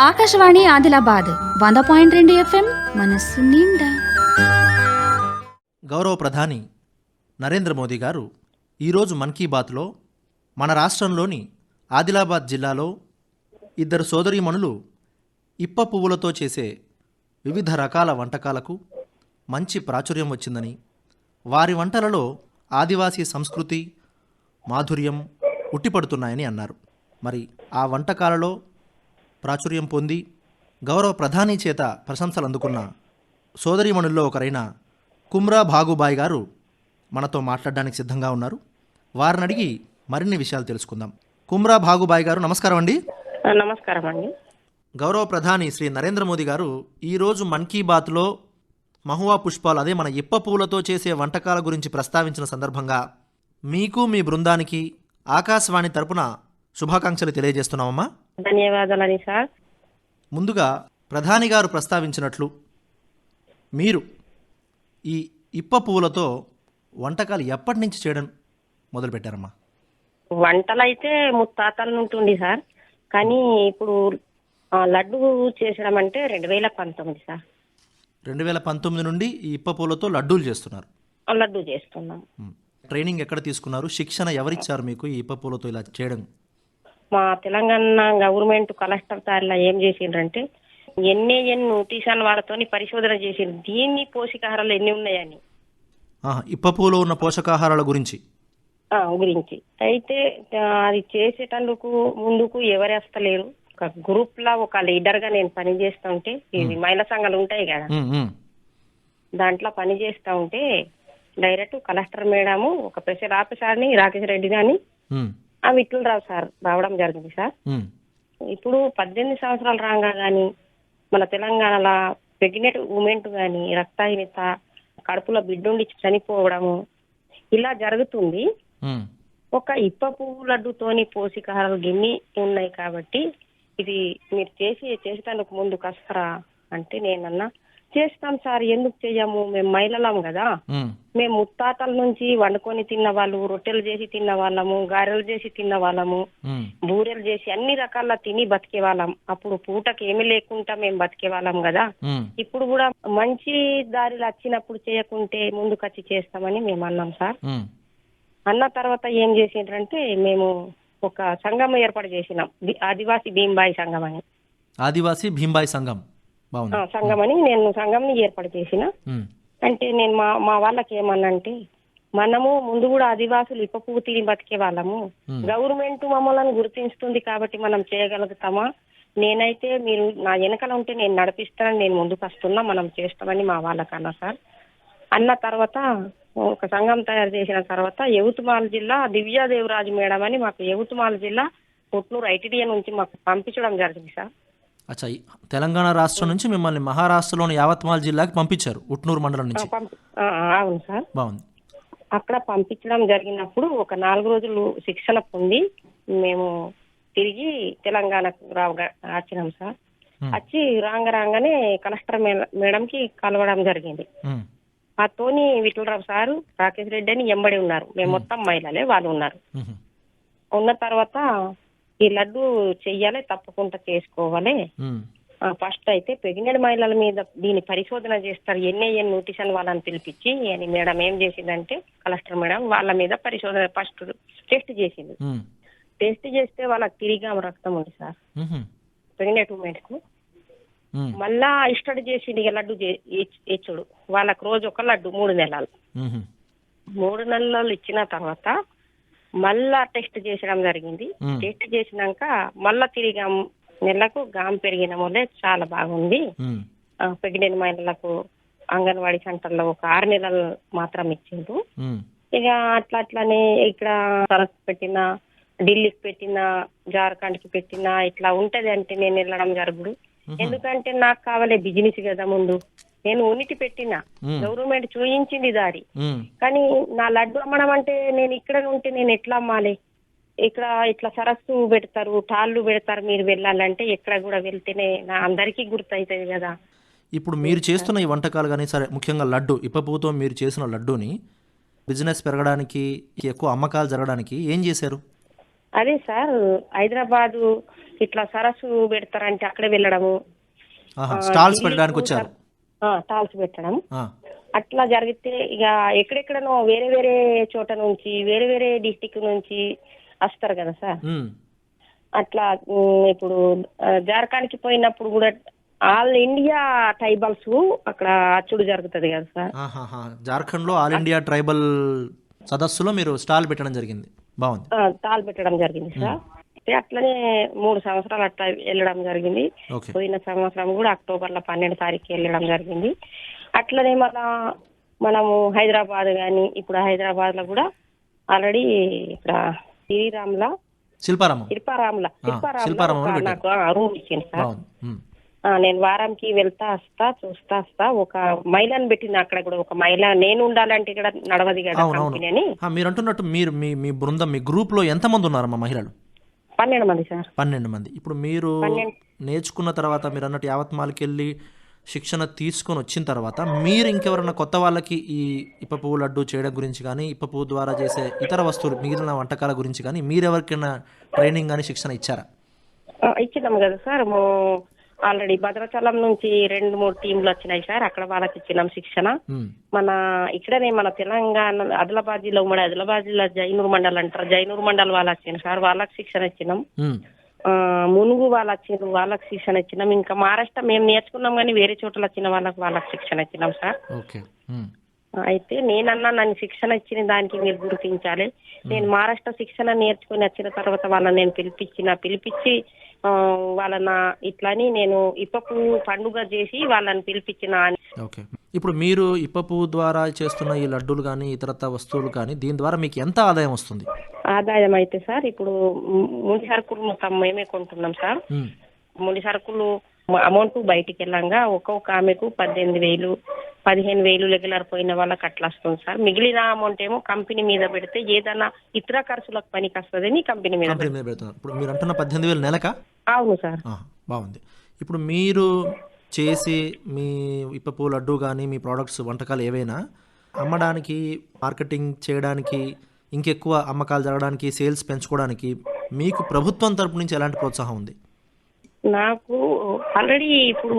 ఆకాశవాణి ఆదిలాబాద్ వంద పాయింట్ రెండు ఎఫ్ఎం మనస్సు నిండా. గౌరవ ప్రధాని నరేంద్ర మోదీ గారు ఈరోజు మన్ కీ బాత్లో మన రాష్ట్రంలోని ఆదిలాబాద్ జిల్లాలో ఇద్దరు సోదరీమణులు ఇప్ప పువ్వులతో చేసే వివిధ రకాల వంటకాలకు మంచి ప్రాచుర్యం వచ్చిందని వారి వంటలలో ఆదివాసీ సంస్కృతి మాధుర్యం ఉట్టిపడుతున్నాయని అన్నారు. మరి ఆ వంటకాలలో ప్రాచుర్యం పొంది గౌరవ ప్రధాని చేత ప్రశంసలు అందుకున్న సోదరీమణుల్లో ఒకరైన కుమ్రా భాగుబాయ్ గారు మనతో మాట్లాడడానికి సిద్ధంగా ఉన్నారు. వారిని అడిగి మరిన్ని విషయాలు తెలుసుకుందాం. కుమ్రా భాగుబాయ్ గారు నమస్కారం అండి. నమస్కారం అండి. గౌరవ ప్రధాని శ్రీ నరేంద్ర మోదీ గారు ఈరోజు మన్ కీ బాత్లో మహువా పుష్పాలు అదే మన ఇప్ప పువ్వులతో చేసే వంటకాల గురించి ప్రస్తావించిన సందర్భంగా మీకు మీ బృందానికి ఆకాశవాణి తరపున శుభాకాంక్షలు తెలియజేస్తున్నామమ్మా. ధన్యవాదాలని సార్. ముందుగా ప్రధాని గారు ప్రస్తావించినట్లు మీరు ఈ ఇప్ప పువ్వులతో వంటకాలు ఎప్పటి నుంచి చేయడం మొదలుపెట్టారమ్మా? వంటలు అయితే ముత్తాతల నుండి ఉంది సార్. కానీ ఇప్పుడు లడ్డు చేసడం అంటే రెండు వేల పంతొమ్మిది సార్. రెండు వేల పంతొమ్మిది నుండి ఈ ఇప్ప పువ్వులతో లడ్డూలు చేస్తున్నారు. లడ్డు చేస్తున్నాం. ట్రైనింగ్ ఎక్కడ తీసుకున్నారు? శిక్షణ ఎవరిచ్చారు మీకు ఈ ఇప్ప పువ్వులతో ఇలా చేయడం? మా తెలంగాణ గవర్నమెంట్ కలెక్టర్ తారిలా ఏం చేసిండ్రంటే ఎన్ని ఎన్ని నోటీసాలు వాళ్ళతోని పరిశోధన చేసిండ్రు దీన్ని పోషకాహారాలు ఎన్ని ఉన్నాయని. ఆహా, ఇప్ప పువ్వులో ఉన్న పోషకాహారాల గురించి. గురించి. అయితే అది చేసేటందుకు ముందుకు ఎవరు వస్తలేరు. ఒక గ్రూప్ లా ఒక లీడర్గా నేను పని చేస్తుంటే ఇవి మహిళా సంఘాలు ఉంటాయి కదా. దాంట్లో పని చేస్తా ఉంటే డైరెక్ట్ కలెక్టర్ మేడము ఒక స్పెషల్ ఆఫీసర్ని రాకేష్ రెడ్డి గాని మ్, ఆ విఠలరావు సార్ రావడం జరిగింది సార్. ఇప్పుడు పద్దెనిమిది సంవత్సరాలు రాగా కానీ మన తెలంగాణలో ప్రెగ్నెంట్ ఉమెన్ కానీ రక్తహీనత కడుపులో బిడ్డుండి చనిపోవడము ఇలా జరుగుతుంది. ఒక ఇప్ప పువ్వు లడ్డుతోని పోషకాహారాలు గిన్ని ఉన్నాయి కాబట్టి ఇది మీరు చేసి చేసేటందుకు ముందు వస్తారా అంటే నేనన్నా చేస్తాం సార్ ఎందుకు చెయ్యము? మేము మహిళలం కదా. మేము ముత్తాతల నుంచి వండుకొని తిన్న వాళ్ళు రొట్టెలు చేసి తిన్న వాళ్ళము గారెలు చేసి తిన్న వాళ్ళము బూరెలు చేసి అన్ని రకాల తిని బతికే వాళ్ళం అప్పుడు పూటకి ఏమీ లేకుండా మేము బతికే వాళ్ళం కదా ఇప్పుడు కూడా మంచి దారిలో వచ్చినప్పుడు చేయకుంటే ముందుకు వచ్చి చేస్తామని మేము అన్నాం సార్. అన్న తర్వాత ఏం చేసిండ్రంటే మేము ఒక సంఘం ఏర్పాటు చేసినాం. ఆదివాసీ భీంబాయి సంఘం అని. ఆదివాసీ భీంబాయి సంఘం. సంఘం అని నేను సంఘంని ఏర్పాటు చేసిన. అంటే నేను మా మా వాళ్ళకి ఏమన్నంటే మనము ముందు కూడా ఆదివాసులు ఇప్ప పువ్వు తిని బతికే వాళ్ళము. గవర్నమెంట్ మమ్మల్ని గుర్తిస్తుంది కాబట్టి మనం చేయగలుగుతామా? నేనైతే మీరు నా వెనకాల ఉంటే నేను నడిపిస్తానని నేను ముందుకు వస్తున్నా మనం చేస్తామని మా వాళ్ళకన్నా సార్. అన్న తర్వాత ఒక సంఘం తయారు చేసిన తర్వాత యవుతుమాల జిల్లా దివ్యాదేవరాజు మేడం అని మాకు యవుతుమాల జిల్లా పుట్నూరు ఐటీడీఏ నుంచి మాకు పంపించడం జరిగింది సార్. అచ్చా తెలంగాణ రాష్ట్రం నుంచి మిమ్మల్ని మహారాష్ట్రలోని యావత్మాల్ జిల్లాకి పంపించారు ఉట్నూరు మండలం నుంచి. అవును సార్. బాగుంది. అక్కడ పంపించడం జరిగినప్పుడు ఒక నాలుగు రోజులు శిక్షణ పొంది మేము తిరిగి తెలంగాణకు రావగా వచ్చినాం సార్. వచ్చి రాంగ రాగానే కలెక్టర్ మేడ- మేడంకి కలవడం జరిగింది. మ్, ఆ తోని విఠలరావు సారు రాకేష్ రెడ్డి అని ఎంబడి ఉన్నారు. మేము మొత్తం మహిళలే వాళ్ళు ఉన్నారు. ఉన్న తర్వాత ఈ లడ్డు చెయ్యాలి తప్పకుండా చేసుకోవాలి. ఫస్ట్ అయితే ప్రెగ్నెంట్ మహిళల మీద దీని పరిశోధన చేస్తారు ఎన్ని ఎన్ని నోటీస్ అని వాళ్ళని పిలిపించి అని మేడం ఏం చేసిందంటే కలెక్టర్ మేడం వాళ్ళ మీద పరిశోధన ఫస్ట్ టెస్ట్ చేసింది. టెస్ట్ చేస్తే వాళ్ళకి తిరిగి రక్తం ఉంది సార్. ప్రెగ్నెంట్ ఉమెన్స్కు. మళ్ళా ఇష్టడు చేసింది ఇక లడ్డు ఇచ్చుడు. వాళ్ళకి రోజు ఒక లడ్డు మూడు నెలలు. మూడు నెలలు ఇచ్చిన తర్వాత మళ్ళా టెస్ట్ చేసడం జరిగింది. టెస్ట్ చేసినాక మళ్ళా తిరిగి నెలకు గాం పెరిగిన వల్లే చాలా బాగుంది. ప్రెగ్నెంట్ మహిళలకు అంగన్వాడీ సెంటర్లో ఒక ఆరు నెలలు మాత్రం ఇచ్చిండ్రు. ఇక అట్లా అట్లానే ఇక్కడ తనకు పెట్టిన ఢిల్లీకి పెట్టిన జార్ఖండ్కి పెట్టిన ఇట్లా ఉంటది అంటే నేను వెళ్ళడం జరుగుడు. ఎందుకంటే నాకు కావాలే బిజినెస్ కదా ముందు. నేను ఉనికి పెట్టిన. గవర్నమెంట్ చూయించింది దారి. కానీ నా లడ్డు అమ్మడం అంటే నేను ఇక్కడ ఉంటే నేను ఎట్లా అమ్మాలి? ఇక్కడ ఇట్లా సరస్సు పెడతారు టాళ్ళు పెడతారు మీరు వెళ్ళాలంటే ఎక్కడ కూడా వెళ్తేనే నా అందరికీ గుర్తవుతుంది కదా. ఇప్పుడు మీరు చేస్తున్న ఈ వంటకాలు కానీ సరే ముఖ్యంగా లడ్డు ఇప్ప పువ్వుతో మీరు చేసిన లడ్డూని బిజినెస్ పెరగడానికి ఎక్కువ అమ్మకాలు జరగడానికి ఏం చేశారు? అదే సార్ హైదరాబాదు ఇట్లా సరస్సు పెడతారంటే అక్కడే వెళ్ళడము. స్టాల్స్ పెట్టడానికి వచ్చారు. టాల్స్ పెట్టడం. అట్లా జరిగితే ఇక ఎక్కడెక్కడనో వేరే వేరే చోట నుంచి వేరే వేరే డిస్టిక్ నుంచి వస్తారు కదా సార్. అట్లా ఇప్పుడు జార్ఖండ్కి పోయినప్పుడు కూడా ఆల్ ఇండియా ట్రైబల్స్ అక్కడ అచ్చుడు జరుగుతుంది కదా సార్. ఆహాహా. జార్ఖండ్లో ఆల్ ఇండియా ట్రైబల్ సదస్సులో మీరు స్టాల్ పెట్టడం జరిగింది. బాగుంది. తాళ్ళు పెట్టడం జరిగింది సార్. అట్లనే మూడు సంవత్సరాలు అట్లా వెళ్ళడం జరిగింది. పోయిన సంవత్సరం కూడా అక్టోబర్లో పన్నెండు తారీఖు వెళ్ళడం జరిగింది. అట్లనే మన మనము హైదరాబాద్ కానీ ఇప్పుడు హైదరాబాద్లో కూడా ఆల్రెడీ ఇక్కడ శ్రీరామ్ల శిల్పారామం. శిల్పారామంలో. నాకు రూమ్ ఇచ్చింది సార్. నేను వారానికి వెళ్తా వస్తా చూస్తా వస్తా. ఒక మహిళను పెట్టింది అక్కడ కూడా ఒక మహిళ నేను ఉండాలంటే ఇక్కడ నడవది కదా కంపెనీ అని. మీరు అంటున్నట్టు మీరు మీ మీ బృందం మీ గ్రూప్లో ఎంతమంది ఉన్నారమ్మా మహిళలు? పన్నెండు మంది సార్. పన్నెండు మంది. ఇప్పుడు మీరు. నేర్చుకున్న తర్వాత మీరు అన్నట్టు యావత్మాలకి వెళ్ళి శిక్షణ తీసుకొని వచ్చిన తర్వాత మీరు ఇంకెవరన్నా కొత్త వాళ్ళకి ఈ ఇప్ప పువ్వు లడ్డు చేయడం గురించి కానీ ఇప్ప పువ్వు ద్వారా చేసే ఇతర వస్తువులు మిగిలిన వంటకాల గురించి కానీ మీరు ఎవరికైనా ట్రైనింగ్ కానీ శిక్షణ ఇచ్చారా? ఇచ్చినాం కదా సార్. ఆల్రెడీ భద్రాచలం నుంచి రెండు మూడు టీంలు వచ్చినాయి సార్. అక్కడ వాళ్ళకి ఇచ్చినాం శిక్షణ. మన ఇక్కడనే మన తెలంగాణ ఆదిలాబాద్ జిల్లా ఉమ్మడి ఆదిలాబాద్ జిల్లా జైనూర్ మండల్ అంటారు. జైనూర్ మండల్ వాళ్ళు వచ్చింది సార్. వాళ్ళకి శిక్షణ ఇచ్చినాం. మునుగు వాళ్ళు వచ్చిండ్రు వాళ్ళకి శిక్షణ ఇచ్చినాం. ఇంకా మహారాష్ట్ర మేము నేర్చుకున్నాం కానీ వేరే చోట్ల వచ్చిన వాళ్ళకి వాళ్ళకి శిక్షణ ఇచ్చినాం సార్. అయితే నేనన్నా నన్ను శిక్షణ ఇచ్చిన దానికి మీరు గుర్తించాలి. నేను మహారాష్ట్ర శిక్షణ నేర్చుకుని వచ్చిన తర్వాత వాళ్ళని నేను పిలిపించిన పిలిపించి వాళ్ళన ఇట్లని నేను ఇప్పపు పండుగ చేసి వాళ్ళని పిలిపించిన ఓకే. ఇప్పుడు మీరు ఇప్ప పువ్వు ద్వారా చేస్తున్న ఈ లడ్డూలు కానీ ఇతరత వస్తువులు కానీ దీని ద్వారా మీకు ఎంత ఆదాయం వస్తుంది? ఆదాయం అయితే సార్ ఇప్పుడు ముడి సరుకులు మొత్తం మేమే కొంటున్నాం సార్. ముడి సరుకులు అమౌంట్ బయటికి వెళ్ళంగా ఒక్కొక్క ఆమెకు పద్దెనిమిది వేలు పదిహేను వేలు రెగ్యులర్ పోయిన వాళ్ళకి అట్లా వస్తుంది సార్. మిగిలిన అమౌంట్ ఏమో కంపెనీ మీద పెడితే ఏదైనా ఇతర ఖర్చులకు పనికి వస్తుందని కంపెనీ మీద పెడుతున్నారు. ఇప్పుడు మీరు అంటున్న పద్దెనిమిది వేలు నెలకా. అవును సార్. బాగుంది. ఇప్పుడు మీరు చేసి మీ ఇప్ప పువ్వు లడ్డు కానీ మీ ప్రోడక్ట్స్ వంటకాలు ఏవైనా అమ్మడానికి మార్కెటింగ్ చేయడానికి ఇంకెక్కువ అమ్మకాలు జరగడానికి సేల్స్ పెంచుకోవడానికి మీకు ప్రభుత్వం తరపు నుంచి ఎలాంటి ప్రోత్సాహం ఉంది? నాకు ఆల్రెడీ ఇప్పుడు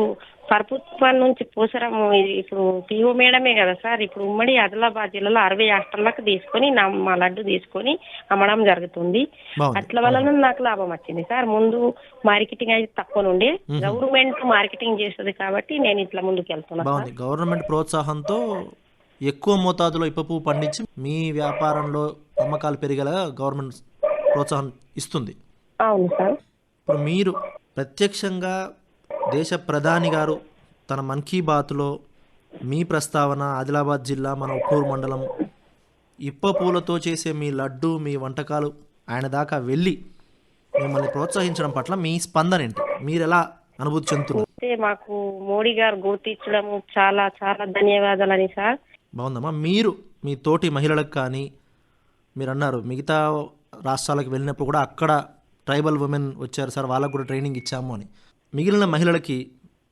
ప్రభుత్వం నుంచి పోసరం ఇప్పుడు పిఓ మేడమే కదా సార్. ఇప్పుడు ఉమ్మడి ఆదిలాబాద్ జిల్లాలో అరవై హాస్టళ్ళకు తీసుకొని నా మా లడ్డు తీసుకొని అమ్మడం జరుగుతుంది. అట్ల వలన నాకు లాభం వచ్చింది సార్. ముందు మార్కెటింగ్ అయితే తక్కువ నుండి గవర్నమెంట్ మార్కెటింగ్ చేస్తుంది కాబట్టి నేను ఇట్లా ముందుకు వెళ్తున్నా సార్. బాగుంది. గవర్నమెంట్ ప్రోత్సాహంతో ఎక్కువ మోతాదులో ఇప్ప పువ్వు పండించి మీ వ్యాపారంలో అమ్మకాలు పెరిగేలా గవర్నమెంట్ ప్రోత్సాహం ఇస్తుంది. అవును సార్. ఇప్పుడు మీరు ప్రత్యక్షంగా దేశ ప్రధాని గారు తన మన్ కీ బాత్లో మీ ప్రస్తావన ఆదిలాబాద్ జిల్లా మన ఉప్పూరు మండలం ఇప్ప పూలతో చేసే మీ లడ్డు మీ వంటకాలు ఆయన దాకా వెళ్ళి మిమ్మల్ని ప్రోత్సహించడం పట్ల మీ స్పందన ఏంటి? మీరు ఎలా అనుభూతి చెందుతున్నారు? మాకు మోడీ గారు గుర్తించడం చాలా చాలా ధన్యవాదాలని సార్. బాగుందమ్మా. మీరు మీ తోటి మహిళలకు కానీ మీరు అన్నారు మిగతా రాష్ట్రాలకు వెళ్ళినప్పుడు కూడా అక్కడ ట్రైబల్ ఉమెన్ వచ్చారు సార్ వాళ్ళకు కూడా ట్రైనింగ్ ఇచ్చాము అని. మిగిలిన మహిళలకి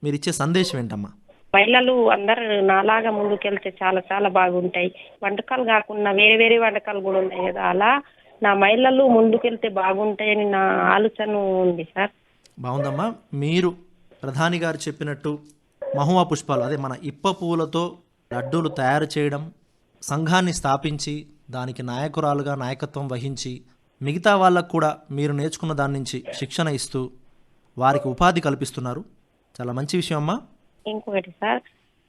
మీరు ఇచ్చే సందేశం ఏంటమ్మా? మహిళలు అందరు నాలాగా ముందుకెళ్తే చాలా చాలా బాగుంటాయి. వంటకాలు కాకుండా వేరే వేరే వంటకాలు కూడా ఉన్నాయి కదా. అలా నా మహిళలు ముందుకెళ్తే బాగుంటాయని నా ఆలోచన ఉంది సార్. బాగుందమ్మా. మీరు ప్రధాని గారు చెప్పినట్టు మహువా పుష్పాలు అదే మన ఇప్ప పువ్వులతో లడ్డూలు తయారు చేయడం సంఘాన్ని స్థాపించి దానికి నాయకురాలుగా నాయకత్వం వహించి మిగతా వాళ్ళకు కూడా మీరు నేర్చుకున్న దాని నుంచి శిక్షణ ఇస్తూ వారికి ఉపాధి కల్పిస్తున్నారు. చాలా మంచి విషయం అమ్మా. ఇంకొకటి సార్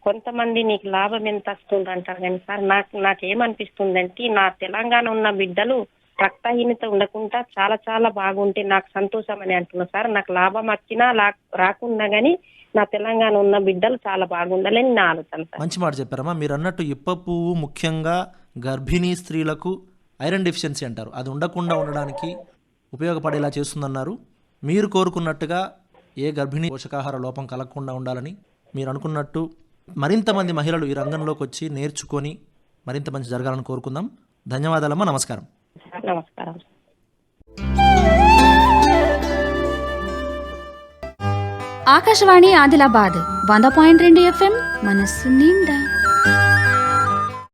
కొంతమంది నీకు లాభం ఎంత వస్తుంది అంటారు కానీ సార్ నాకు నాకేమనిపిస్తుందంటే నా తెలంగాణ ఉన్న బిడ్డలు రక్తహీనత ఉండకుండా చాలా చాలా బాగుంటే నాకు సంతోషం అని అంటున్నా సార్. నాకు లాభం వచ్చినా రాకున్నా గానీ నా తెలంగాణ ఉన్న బిడ్డలు చాలా బాగుండాలని నా ఆలోచన సార్. మంచి మాట చెప్పారమ్మా. మీరు అన్నట్టు ఇప్ప పువ్వు ముఖ్యంగా గర్భిణీ స్త్రీలకు ఐరన్ డెఫిషియన్సీ అంటారు. అది ఉండకుండా ఉండడానికి ఉపయోగపడేలా చేస్తుందన్నారు. మీరు కోరుకున్నట్టుగా ఏ గర్భిణీ పోషకాహార లోపం కలగకుండా ఉండాలని మీరు అనుకున్నట్టు మరింత మంది మహిళలు ఈ రంగంలోకి వచ్చి నేర్చుకొని మరింత మంచి జరగాలని కోరుకుందాం. ధన్యవాదాలమ్మా నమస్కారం. నమస్కారం. ఆకాశవాణి ఆదిలాబాద్ వంద పాయింట్ రెండు ఎఫ్ఎం మనస్సు నిండా.